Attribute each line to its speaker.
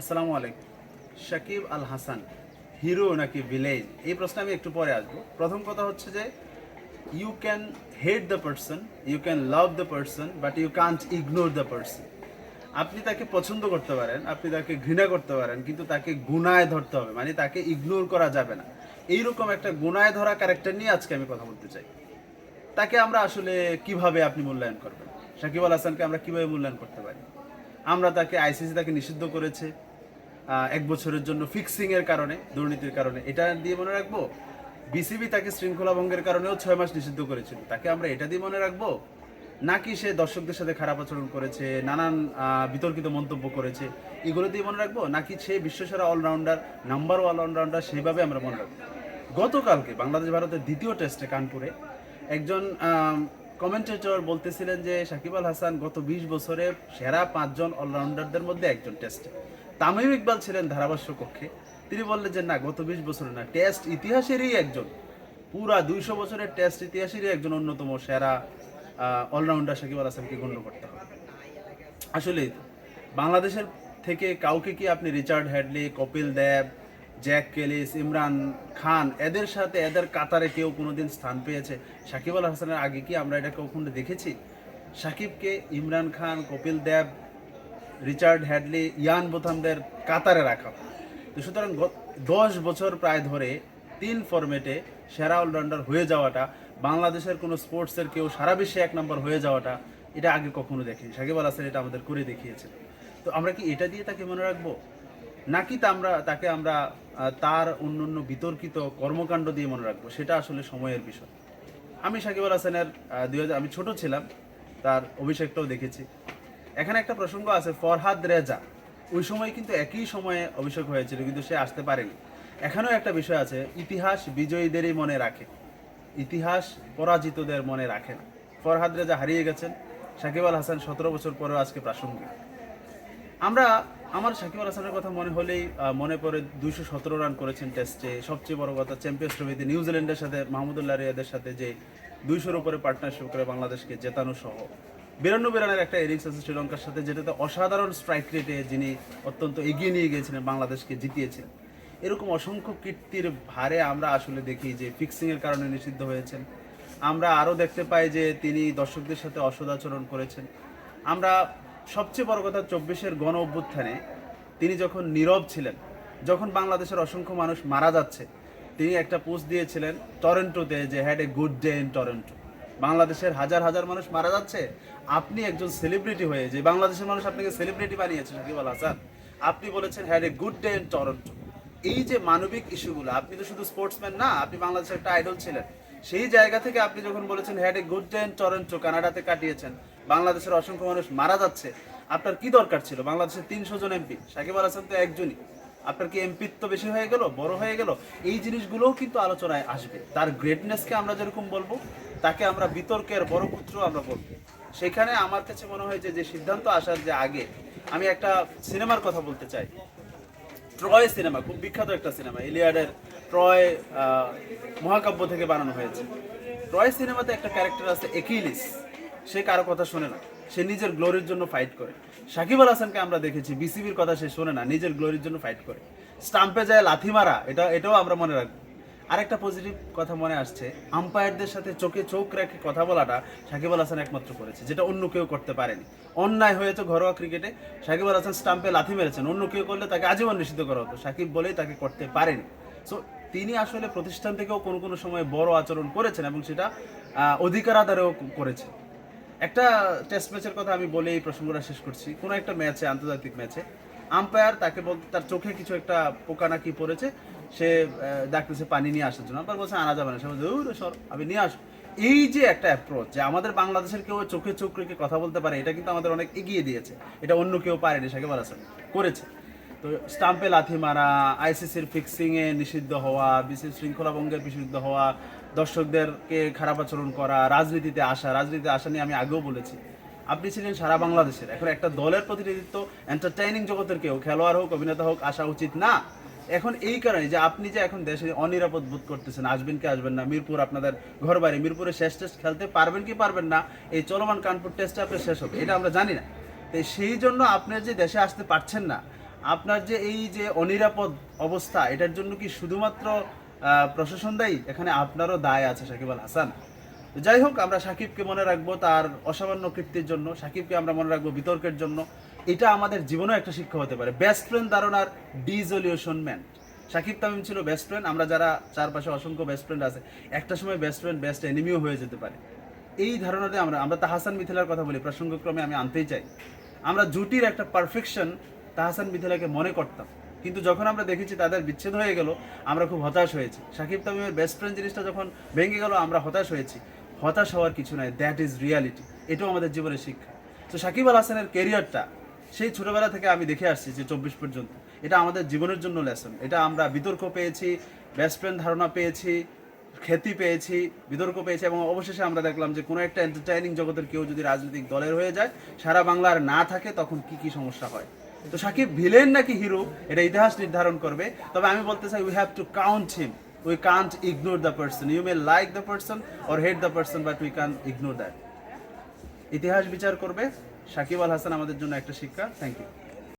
Speaker 1: আসসালামু আলাইকুম। শাকিব আল হাসান, হিরো নাকি ভিলেন? এই প্রশ্নে আমি একটু পরে আসব। প্রথম কথা হচ্ছে যে you can hate the person you can love the person but you can't ignore the person আপনি তাকে পছন্দ করতে পারেন, আপনি তাকে ঘৃণা করতে পারেন, কিন্তু তাকে গুণায় ধরতে হবে মানে তাকে ইগনোর করা যাবে না। এইরকম একটা গুণায় ধরা ক্যারেক্টার নিয়ে আজকে আমি কথা বলতে চাই। তাকে আমরা আসলে কীভাবে আপনি মূল্যায়ন করবেন? সাকিব আল হাসানকে আমরা কীভাবে মূল্যায়ন করতে পারি? আমরা তাকে আইসিসি তাকে নিষিদ্ধ করেছে এক বছরের জন্য ফিক্সিং এর কারণে, দুর্নীতির কারণে। এটা দিয়ে মনে রাখব বিসিবি তাকে শৃঙ্খলা ভঙ্গের কারণেও ছয় মাস নিষিদ্ধ করেছিল। তাকে আমরা এটা দিয়ে মনে রাখব, নাকি সে দর্শকদের সাথে খারাপ আচরণ করেছে, নানান বিতর্কিত মন্তব্য করেছে, এগুলো দিয়ে মনে রাখব, নাকি সে বিশ্বসেরা অলরাউন্ডার নাম্বার ওয়ান অলরাউন্ডার সেইভাবে আমরা মনে রাখব। গতকালকে বাংলাদেশ ভারতের দ্বিতীয় টেস্টে কানপুরে একজন কমেন্টেটর বলতেছিলেন যে, সাকিব আল হাসান গত বিশ বছরে সেরা পাঁচজন অলরাউন্ডারদের মধ্যে একজন টেস্টে তামিম ইকবাল ছিলেন ধারাভাষ্য কক্ষে। তিনি বললেন যে, না, গত বিশ বছরে না, টেস্ট ইতিহাসেরই একজন। পুরা দুইশো বছরের টেস্ট ইতিহাসেরই একজন অন্যতম সেরা অলরাউন্ডার সাকিব আল হাসানকে গণ্য করতে হবে। আসলেই তো। বাংলাদেশের থেকে কাউকে কি আপনি Richard Hadlee, Kapil Dev, Jacques Kallis, Imran Khan, এদের সাথে, এদের কাতারে কেউ কোনোদিন স্থান পেয়েছে? সাকিব আল হাসানের আগে কি আমরা এটা কখনো দেখেছি? সাকিবকে Imran Khan, Kapil Dev Richard Hadlee, Ian বোথামদের কাতারে রাখা। তো সুতরাং দশ বছর প্রায় ধরে তিন ফরম্যাটে সেরা অলরাউন্ডার হয়ে যাওয়াটা, বাংলাদেশের কোনো স্পোর্টসের কেউ সারা বিশ্বে এক নম্বর হয়ে যাওয়াটা, এটা আগে কখনো দেখিনি। সাকিব আল হাসান এটা আমাদের করে দেখিয়েছে তো আমরা কি এটা দিয়ে তাকে মনে রাখব? নাকি তা আমরা, তাকে আমরা তার অন্য অন্য বিতর্কিত কর্মকাণ্ড দিয়ে মনে রাখব? সেটা আসলে সময়ের বিষয়। আমি সাকিব আল হাসানের দুই হাজার, আমি ছোট ছিলাম, তার অভিষেকটাও দেখেছি। এখানে একটা প্রসঙ্গ আছে, ফরহাদ রেজা। ওই সময় কিন্তু একই সময়ে অভিষেক হয়েছিল, কিন্তু সে আসতে পারেনি। এখানেও একটা বিষয় আছে, ইতিহাস বিজয়ীদেরই মনে রাখে। ইতিহাস পরাজিতদের মনে রাখে না। ফরহাদ রেজা হারিয়ে গেছেন, সাকিব আল হাসান সতেরো বছর পরেও আজকে প্রাসঙ্গিক। আমরা, আমার সাকিব আল হাসানের কথা মনে হলেই মনে পড়ে দুইশো সতেরো রান করেছেন টেস্টে, সবচেয়ে বড় কথা চ্যাম্পিয়ন্স ট্রফিতে নিউজিল্যান্ডের সাথে, মাহমুদুল্লাহ রিয়াদের সাথে যে দুইশোর উপরে পার্টনারশিপ করে বাংলাদেশকে জেতানো সহ। বিরানব্বই রানের একটা ইনিংস আছে শ্রীলঙ্কার সাথে, যেটাতে অসাধারণ স্ট্রাইক রেটে যিনি অত্যন্ত এগিয়ে নিয়ে গিয়েছিলেন, বাংলাদেশকে জিতিয়েছেন। এরকম অসংখ্য কীর্তির ভারে আমরা আসলে দেখি যে ফিক্সিংয়ের কারণে নিষিদ্ধ হয়েছেন। আমরা আরও দেখতে পাই যে তিনি দর্শকদের সাথে অসদাচরণ করেছেন। আমরা সবচেয়ে বড় কথা, চব্বিশের গণ অভ্যুত্থানে তিনি যখন নীরব ছিলেন, যখন বাংলাদেশের অসংখ্য মানুষ মারা যাচ্ছে, তিনি একটা পোস্ট দিয়েছিলেন টরেন্টোতে যে had a good day in Toronto বাংলাদেশের হাজার হাজার মানুষ মারা যাচ্ছে, আপনি একজন সেলিব্রিটি হয়ে, যে বাংলাদেশের মানুষ আপনাকে সেলিব্রিটি বানিয়েছে, সাকিব আল হাসান, আপনি বলেছেন had a good day in Toronto এই যে মানবিক ইস্যুগুলো, আপনি তো শুধু স্পোর্টসম্যান না, আপনি বাংলাদেশের একটা আইডল ছিলেন। সেই জায়গা থেকে আপনি যখন বলেছেন had a good day in Toronto কানাডাতে কাটিয়েছেন, বাংলাদেশের অসংখ্য মানুষ মারা যাচ্ছে, আপনার কি দরকার ছিল? বাংলাদেশের তিনশো জন এমপি সাকিব আল হাসান তো একজনই। আপনার কি এমপিত্ব বেশি হয়ে গেল, বড় হয়ে গেল? এই জিনিসগুলোও কিন্তু আলোচনায় আসবে। তার গ্রেটনেসকে আমরা যেরকম বলব তাকে আমরা বিতর্কের বড় পুত্র আমরা বলব। সেখানে আমার কাছে মনে হয় যে সিদ্ধান্ত আসার যে আগে, আমি একটা সিনেমার কথা বলতে চাই। ট্রয় সিনেমা খুব বিখ্যাত একটা সিনেমা ইলিয়াডের ট্রয় মহাকাব্য থেকে বানানো হয়েছে। ট্রয় সিনেমাতে একটা ক্যারেক্টার আছে একিলিস সে কারও কথা শোনে না। সে নিজের গ্লোরির জন্য ফাইট করে। সাকিব আল হাসানকে আমরা দেখেছি বিসিবির কথা সে শোনে না, নিজের গ্লোরির জন্য ফাইট করে। স্টাম্পে যায় লাথি মারা, এটা, এটাও আমরা মনে রাখব। আরেকটা পজিটিভ কথা মনে আসছে। আম্পায়ারদের সাথে চোখে চোখ রেখে কথা বলাটা সাকিব আল হাসান একমাত্র করেছে, যেটা অন্য কেউ করতে পারেনি। অন্যায় হয়েছে ঘরোয়া ক্রিকেটে সাকিব আল হাসান স্টাম্পে লাথি মেরেছেন। অন্য কেউ করলে তাকে আজীবন নিষিদ্ধ করা হতো। সাকিব বলেই তাকে করতে পারেনি। সো তিনি আসলে প্রতিষ্ঠান থেকেও কোনো কোনো সময় বড় আচরণ করেছেন এবং সেটা অধিকার আধারেও করেছে একটা টেস্ট ম্যাচের কথা আমি বলে এই প্রসঙ্গটা শেষ করছি। কোনো একটা ম্যাচে আন্তর্জাতিক ম্যাচে আম্পায়ার তাকে বল তার চোখে কিছু একটা পোকা নাকি পড়েছে। সে ডাকতেছে পানি নিয়ে আসার জন্য। আবার বলছে, আনা যাবে না। সে বলছে "ওরে সর, আমি নিয়ে আসো এই যে একটা অ্যাপ্রোচ যে আমাদের বাংলাদেশের কেউ চোখে চোখ রেখে কথা বলতে পারে, এটা কিন্তু আমাদের অনেক এগিয়ে দিয়েছে। এটা অন্য কেউ পারেনি সাকিব আল হাসান করেছে। তো স্টাম্পে লাথি মারা আইসিসির ফিক্সিংয়ে নিষিদ্ধ হওয়া, বিশেষ শৃঙ্খলা ভঙ্গের নিষিদ্ধ হওয়া, দর্শকদেরকে খারাপ আচরণ করা, রাজনীতিতে আসা রাজনীতিতে আসা নিয়ে আমি আগেও বলেছি। আপনি ছিলেন সারা বাংলাদেশের, এখন একটা দলের প্রতিনিধিত্ব এন্টারটেইনিং জগতের কেউ, খেলোয়াড় হোক, অভিনেতা হোক, আসা উচিত না। এখন এই কারণে যে আপনি যে এখন দেশে অনিরাপদ বোধ করতেছেন, আসবেন কি আসবেন না, মিরপুর আপনাদের ঘর বাড়ি মিরপুরে শেষ টেস্ট খেলতে পারবেন কি পারবেন না, এই চলমান কানপুর টেস্টে আপনার শেষ হবে, এটা আমরা জানি না। তো সেই জন্য আপনার যে দেশে আসতে পারছেন না, আপনার যে এই যে অনিরাপদ অবস্থা, এটার জন্য কি শুধুমাত্র প্রশাসন দায়ী? এখানে আপনারও দায় আছে সাকিব আল হাসান। যাই হোক, আমরা সাকিবকে মনে রাখব তার অসামান্য কীর্তির জন্য, সাকিবকে আমরা মনে রাখব বিতর্কের জন্য। এটা আমাদের জীবনেও একটা শিক্ষা হতে পারে। বেস্ট ফ্রেন্ড ধারণার ডিজলিউশন ম্যান সাকিব তামিম ছিল বেস্ট ফ্রেন্ড আমরা যারা চারপাশে অসংখ্য বেস্ট ফ্রেন্ড আছে, একটা সময় বেস্ট ফ্রেন্ড বেস্ট এনিমিও হয়ে যেতে পারে। এই ধারণাতে আমরা আমরা তাহাসান মিথিলার কথা বলি, প্রসঙ্গক্রমে আমি আনতেই চাই। আমরা জুটির একটা পারফেকশন তাহাসান মিথিলাকে মনে করতাম। কিন্তু যখন আমরা দেখেছি তাদের বিচ্ছেদ হয়ে গেল, আমরা খুব হতাশ হয়েছি। সাকিব তামিমের বেস্ট ফ্রেন্ড জিনিসটা যখন ভেঙে গেল, আমরা হতাশ হয়েছি। হতাশ হওয়ার কিছু নাই দ্যাট ইজ রিয়ালিটি এটাও আমাদের জীবনের শিক্ষা। তো সাকিব আল হাসানের কেরিয়ারটা সেই ছোটবেলা থেকে আমি দেখে আসছি যে চব্বিশ পর্যন্ত। এটা আমাদের জীবনের জন্য লেসন এটা আমরা বিতর্ক পেয়েছি বেস্ট ফ্রেন্ড ধারণা পেয়েছি, খ্যাতি পেয়েছি, বিতর্ক পেয়েছি এবং অবশেষে আমরা দেখলাম যে কোনো একটা এন্টারটেইনিং জগতের কেউ যদি রাজনৈতিক দলের হয়ে যায়, সারা বাংলার না থাকে তখন কি কি সমস্যা হয়? তো সাকিব ভিলেন নাকি হিরো এটা ইতিহাস নির্ধারণ করবে। তবে আমি বলতে চাই we have to count him we can't ignore the person you may like the person or hate the person but we can ignore that ইতিহাস বিচার করবে। সাকিব আল হাসান আমাদের জন্য একটা শিক্ষা। Thank you